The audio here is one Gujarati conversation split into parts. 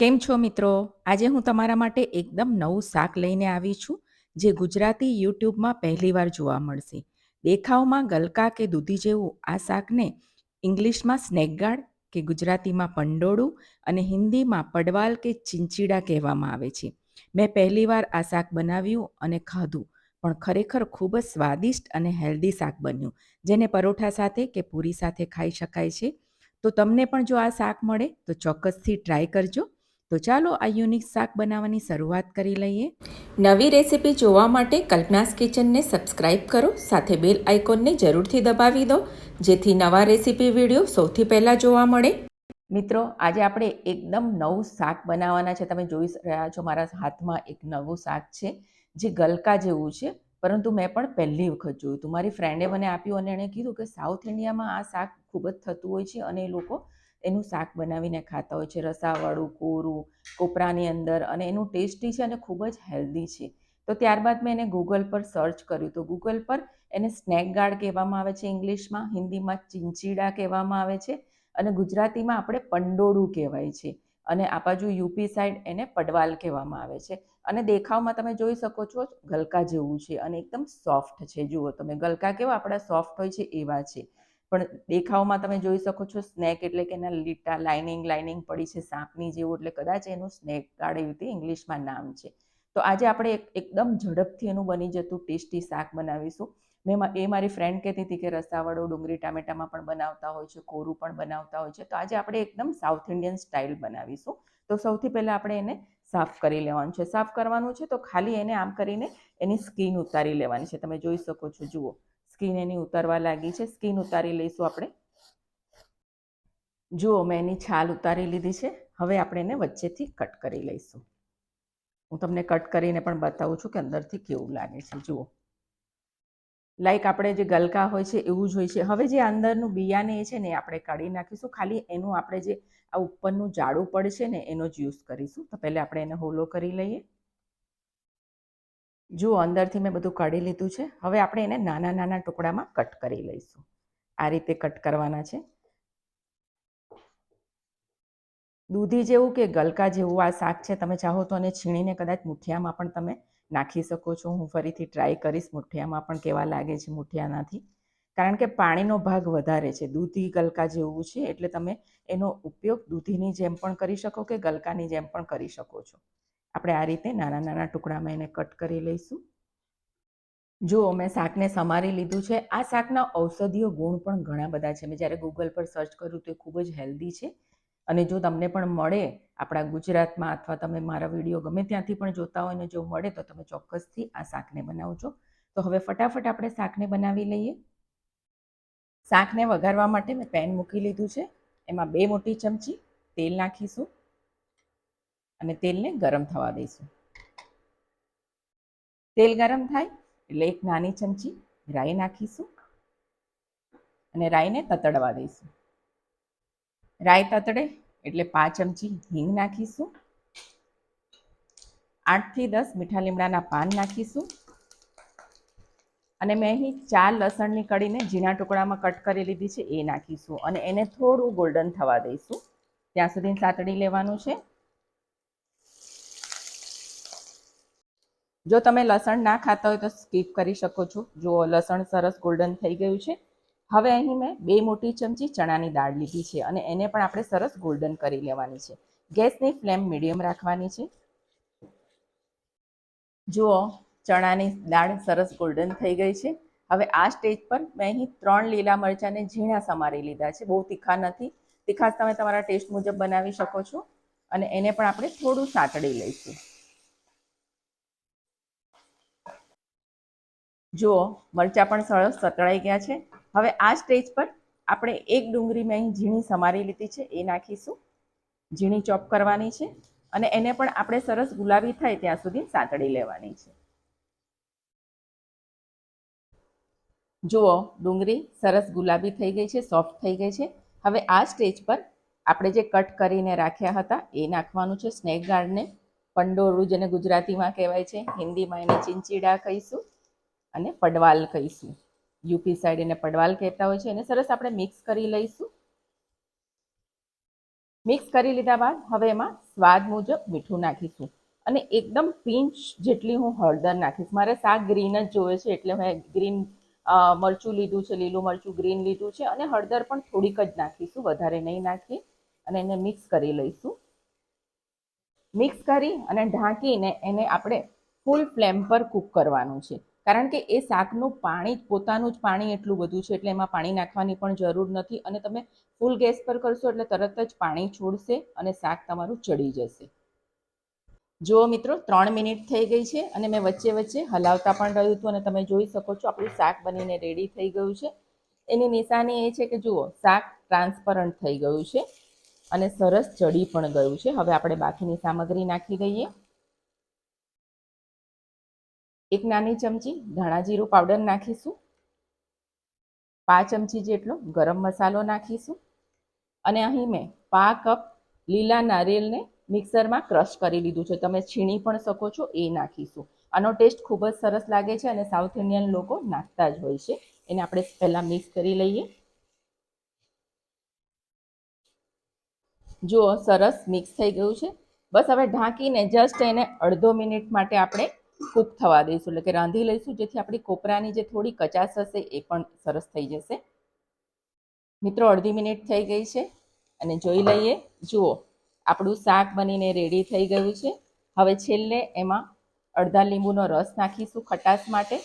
કેમ છો મિત્રો? આજે હું તમારા માટે એકદમ નવું શાક લઈને આવી છું, જે ગુજરાતી યુટ્યુબમાં પહેલીવાર જોવા મળશે. દેખાવમાં ગલકા કે દૂધી જેવું આ શાકને ઇંગ્લિશમાં સ્નેકગાર્ડ કે ગુજરાતીમાં પંડોળું અને હિન્દીમાં પડવાલ કે ચિંચીડા કહેવામાં આવે છે. મેં પહેલીવાર આ શાક બનાવ્યું અને ખાધું, પણ ખરેખર ખૂબ જ સ્વાદિષ્ટ અને હેલ્ધી શાક બન્યું, જેને પરોઠા સાથે કે પૂરી સાથે ખાઈ શકાય છે. તો તમને પણ જો આ શાક મળે, તો ચોક્કસથી ટ્રાય કરજો. તો ચાલો આ યુનિક શાક બનાવવાની શરૂઆત કરી લઈએ. નવી રેસીપી જોવા માટે કલ્પનાસ કિચનને સબસ્ક્રાઇબ કરો સાથે બેલ આઇકોનને જરૂરથી દબાવી દો જેથી નવા રેસીપી વીડિયો સૌથી પહેલાં જોવા મળે. મિત્રો આજે આપણે એકદમ નવું શાક બનાવવાના છે. તમે જોઈ રહ્યા છો મારા હાથમાં એક નવું શાક છે જે ગલકા જેવું છે. પરંતુ મેં પણ પહેલી વખત જોયું હતું. મારી ફ્રેન્ડે મને આપ્યું અને એણે કીધું કે સાઉથ ઇન્ડિયામાં આ શાક ખૂબ જ થતું હોય છે અને એ લોકો એનું શાક બનાવીને ખાતા હોય છે. રસાવાળું, કોરું, કોપરાની અંદર અને એનું ટેસ્ટી છે અને ખૂબ જ હેલ્ધી છે. તો ત્યારબાદ મેં એને ગૂગલ પર સર્ચ કર્યું. તો ગૂગલ પર એને સ્નેક ગાર્ડ કહેવામાં આવે છે ઇંગ્લિશમાં, હિન્દીમાં ચિંચીડા કહેવામાં આવે છે અને ગુજરાતીમાં આપણે પંડોળું કહેવાય છે. અને આ બાજુ યુપી સાઈડ એને પડવાલ કહેવામાં આવે છે. અને દેખાવમાં તમે જોઈ શકો છો ગલકા જેવું છે અને એકદમ સોફ્ટ છે. જુઓ તમે ગલકા કેવા આપણા સોફ્ટ હોય છે એવા છે. પણ દેખાવમાં તમે જોઈ શકો છો સ્નેક એટલે કે એના લીટા લાઇનિંગ લાઇનિંગ પડી છે સાપની જેવું એટલે કદાચ એનું સ્નેક ગાર્ડ એવી રીતે ઇંગ્લિશમાં નામ છે. તો આજે આપણે એકદમ ઝડપથી એનું બની જતું ટેસ્ટી શાક બનાવીશું. મેં, એ મારી ફ્રેન્ડ કહેતી હતી કે રસાવાળો ડુંગળી ટામેટામાં પણ બનાવતા હોય છે, કોરું પણ બનાવતા હોય છે. તો આજે આપણે એકદમ સાઉથ ઇન્ડિયન સ્ટાઇલ બનાવીશું. તો સૌથી પહેલાં આપણે એને સાફ કરી લેવાનું છે. સાફ કરવાનું છે તો ખાલી એને આમ કરીને એની સ્કીન ઉતારી લેવાની છે. તમે જોઈ શકો છો, જુઓ. સ્કીન એની ઉતારવા લાગી છે. સ્કીન ઉતારી લઈશું આપણે. જુઓ, મેં એની છાલ ઉતારી લીધી છે. હવે આપણે એને વચ્ચેથી કટ કરી લઈશું. હું તમને કટ કરીને પણ બતાવું છું કે અંદરથી કેવું લાગે છે. જુઓ. લાઈક આપણે જે ગલકા હોય છે, એવું જ હોય છે. હવે જે અંદરનું બિયાને એ છે ને આપણે કાઢી નાખીશું. ખાલી એનું આપણે જે આ ઉપરનું જાડું પડશે ને, એનો જ યુઝ કરીશું. તો પહેલાં આપણે એને હોલો કરી લઈએ. જુઓ, અંદરથી મેં બધું કાઢી લીધું છે. હવે આપણે એને નાના નાના ટુકડામાં કટ કરી લઈશું. આ રીતે કટ કરવાના છે. દૂધી જેવું કે ગલકા જેવું આ શાક છે, તમે ચાહો તો અને છીણીને કદાચ મુઠિયામાં પણ તમે નાખી શકો છો. હું ફરીથી ટ્રાય કરીશ, મુઠિયામાં પણ કેવા લાગે છે મુઠિયાનાથી. કારણ કે પાણીનો ભાગ વધારે છે. દૂધી, ગલકા જેવું છે, એટલે તમે એનો ઉપયોગ દૂધીની જેમ પણ કરી શકો કે ગલકાની જેમ પણ કરી શકો છો. આપણે આ રીતે નાના નાના ટુકડામાં એને કટ કરી લઈશું. જુઓ મેં શાકને સમારી લીધું છે, આ શાકના ઔષધીય ગુણ પણ ઘણા બધા છે. મેં જ્યારે ગૂગલ પર સર્ચ કર્યું તો એ ખૂબ જ હેલ્ધી છે. અને જો તમને પણ મળે આપણા ગુજરાતમાં અથવા તમે મારા વીડિયો ગમે ત્યાંથી પણ જોતા હોય ને જો મળે તો તમે ચોક્કસથી આ શાકને બનાવજો. તો હવે ફટાફટ આપણે શાકને બનાવી લઈએ. શાકને વઘારવા માટે મેં પેન મૂકી લીધું છે. એમાં બે મોટી ચમચી તેલ નાખીશું. અને તેલને ગરમ થવા દઈશું. તેલ ગરમ થાય એટલે એક નાની ચમચી રાઈ નાખીશું અને રાઈને તતડવા દઈશું. રાઈ તતડે એટલે પાંચ ચમચી હિંગ નાખીશું. આઠથી દસ મીઠા લીમડાના પાન નાખીશું. અને મેં અહીં ચાર લસણની કળીને ઝીણા ટુકડામાં કટ કરી લીધી છે એ નાખીશું અને એને થોડું ગોલ્ડન થવા દઈશું. ત્યાં સુધી સાતડી લેવાનું છે. જો તમે લસણ ના ખાતા હોય તો સ્કીપ કરી શકો છો. જુઓ, લસણ સરસ ગોલ્ડન થઈ ગયું છે. હવે અહીં મેં બે મોટી ચમચી ચણાની દાળ લીધી છે અને એને પણ આપણે સરસ ગોલ્ડન કરી લેવાની છે. ગેસની ફ્લેમ મીડિયમ રાખવાની છે. જુઓ, ચણાની દાળ સરસ ગોલ્ડન થઈ ગઈ છે. હવે આ સ્ટેજ પર મેં અહીં ત્રણ લીલા મરચાંને ઝીણા સમારી લીધા છે. બહુ તીખા નથી. તીખાશ તમે તમારા ટેસ્ટ મુજબ બનાવી શકો છો. અને એને પણ આપણે થોડું સાંતળી લઈશું. જુઓ, મરચાં પણ સરસ સતળાઈ ગયા છે. હવે આ સ્ટેજ પર આપણે એક ડુંગળી મેં ઝીણી સમારી લીધી છે, એ નાખીશું. ઝીણી ચોપ કરવાની છે અને એને પણ આપણે સરસ ગુલાબી થાય ત્યાં સુધી સાંતળી લેવાની છે. જુઓ, ડુંગળી સરસ ગુલાબી થઈ ગઈ છે, સોફ્ટ થઈ ગઈ છે. હવે આ સ્ટેજ પર આપણે જે કટ કરીને રાખ્યા હતા, એ નાખવાનું છે. સ્નેક ગાર્ડને પંડોરું જેને ગુજરાતીમાં કહેવાય છે. હિન્દીમાં એને ચિંચીડા કહીશું. અને પડવાલ કહીશું. યુપી સાઈડ એને પડવાલ કહેતા હોય છે. એને સરસ આપણે મિક્સ કરી લઈશું. મિક્સ કરી લીધા બાદ હવે એમાં સ્વાદ મુજબ મીઠું નાખીશું. અને એકદમ પિંચ જેટલી હું હળદર નાખીશ. મારે શાક ગ્રીન જ જોવે છે એટલે મેં ગ્રીન મરચું લીધું છે, લીલું મરચું ગ્રીન લીધું છે અને હળદર પણ થોડીક જ નાખીશું. વધારે નહીં નાખીએ. અને એને મિક્સ કરી લઈશું. મિક્સ કરી અને ઢાંકીને એને આપણે ફૂલ ફ્લેમ પર કૂક કરવાનું છે. કારણ કે એ શાકનું પાણી પોતાનું જ પાણી એટલું બધું છે, એટલે એમાં પાણી નાખવાની પણ જરૂર નથી અને તમે ફૂલ ગેસ પર કરશો એટલે તરત જ પાણી છોડશે અને શાક તમારું ચડી જશે. જુઓ મિત્રો, ત્રણ મિનિટ થઈ ગઈ છે અને મેં વચ્ચે વચ્ચે હલાવતા પણ રહ્યું હતું અને તમે જોઈ શકો છો આપણું શાક બનીને રેડી થઈ ગયું છે. એની નિશાની એ છે કે જુઓ, શાક ટ્રાન્સપરન્ટ થઈ ગયું છે અને સરસ ચડી પણ ગયું છે. હવે આપણે બાકીની સામગ્રી નાખી દઈએ. એક નાની ચમચી ધાણા જીરું પાવડર નાખીશું. પાંચ ચમચી જેટલો ગરમ મસાલો નાખીશું. અને અહીં મેં પા કપ લીલા નારિયેલને મિક્સરમાં ક્રશ કરી લીધું છે. તમે છીણી પણ શકો છો, એ નાખીશું. આનો ટેસ્ટ ખૂબ જ સરસ લાગે છે અને સાઉથ ઇન્ડિયન લોકો નાખતા જ હોય છે. એને આપણે પહેલાં મિક્સ કરી લઈએ. જુઓ, સરસ મિક્સ થઈ ગયું છે. બસ હવે ઢાંકીને જસ્ટ એને અડધો મિનિટ માટે આપણે કૂક થવા દઈશું. એટલે કે રાંધી લઈશું, જેથી આપણી કોપરાની જે થોડી કચાશ હશે એ પણ સરસ થઈ જશે. મિત્રો, અડધી મિનિટ થઈ ગઈ છે અને જોઈ લઈએ. જુઓ, આપણું શાક બનીને રેડી થઈ ગયું છે. હવે છેલ્લે એમાં અડધા લીંબુનો રસ નાખીશું ખટાશ માટે.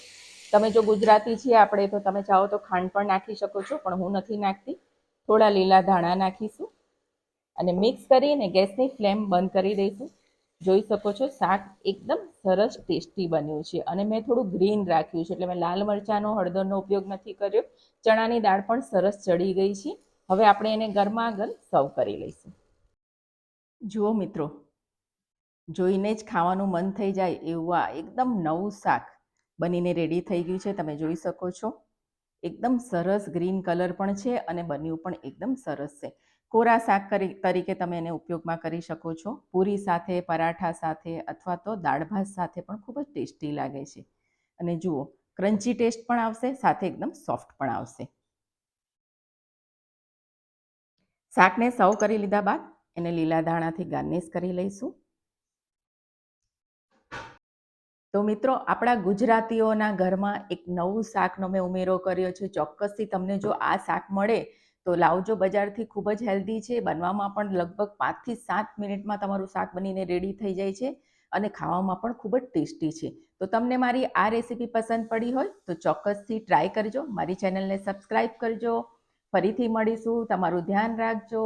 તમે જો ગુજરાતી છીએ આપણે, તો તમે ચાહો તો ખાંડ પણ નાખી શકો છો, પણ હું નથી નાખતી. થોડા લીલા ધાણા નાખીશું અને મિક્સ કરીને ગેસની ફ્લેમ બંધ કરી દઈશું. જોઈ શકો છો, શાક એકદમ સરસ ટેસ્ટી બન્યું છે અને મેં થોડું ગ્રીન રાખ્યું છે એટલે મેં લાલ મરચાંનો, હળદરનો ઉપયોગ નથી કર્યો. ચણાની દાળ પણ સરસ ચડી ગઈ છે. હવે આપણે એને ગરમા ગરમ સર્વ કરી લઈશું. જુઓ મિત્રો, જોઈને જ ખાવાનું મન થઈ જાય એવું આ એકદમ નવું શાક બનીને રેડી થઈ ગયું છે. તમે જોઈ શકો છો, એકદમ સરસ ગ્રીન કલર પણ છે અને બન્યું પણ એકદમ સરસ છે. કોરા શાક તરીકે તમે એને ઉપયોગમાં કરી શકો છો. પૂરી સાથે, પરાઠા સાથે અથવા તો દાળ ભાત સાથે પણ ખૂબ જ ટેસ્ટી લાગે છે. અને જુઓ, ક્રન્ચી ટેસ્ટ પણ આવશે, સાથે એકદમ સોફ્ટ પણ આવશે. શાકને સર્વ કરી લીધા બાદ એને લીલા ધાણાથી ગાર્નિશ કરી લઈશું. તો મિત્રો, આપણા ગુજરાતીઓના ઘરમાં એક નવું શાકનો મેં ઉમેરો કર્યો છે. ચોક્કસથી તમને જો આ શાક મળે તો લાવજો બજારથી ખૂબ જ હેલ્ધી છે, બનવામાં પણ લગભગ પાંચથી સાત મિનિટમાં તમારું શાક બનીને રેડી થઈ જાય છે અને ખાવામાં પણ ખૂબ જ ટેસ્ટી છે. તો તમને મારી આ રેસીપી પસંદ પડી હોય તો ચોક્કસથી ટ્રાય કરજો, મારી ચેનલને સબસ્ક્રાઈબ કરજો. ફરીથી મળીશું, તમારું ધ્યાન રાખજો.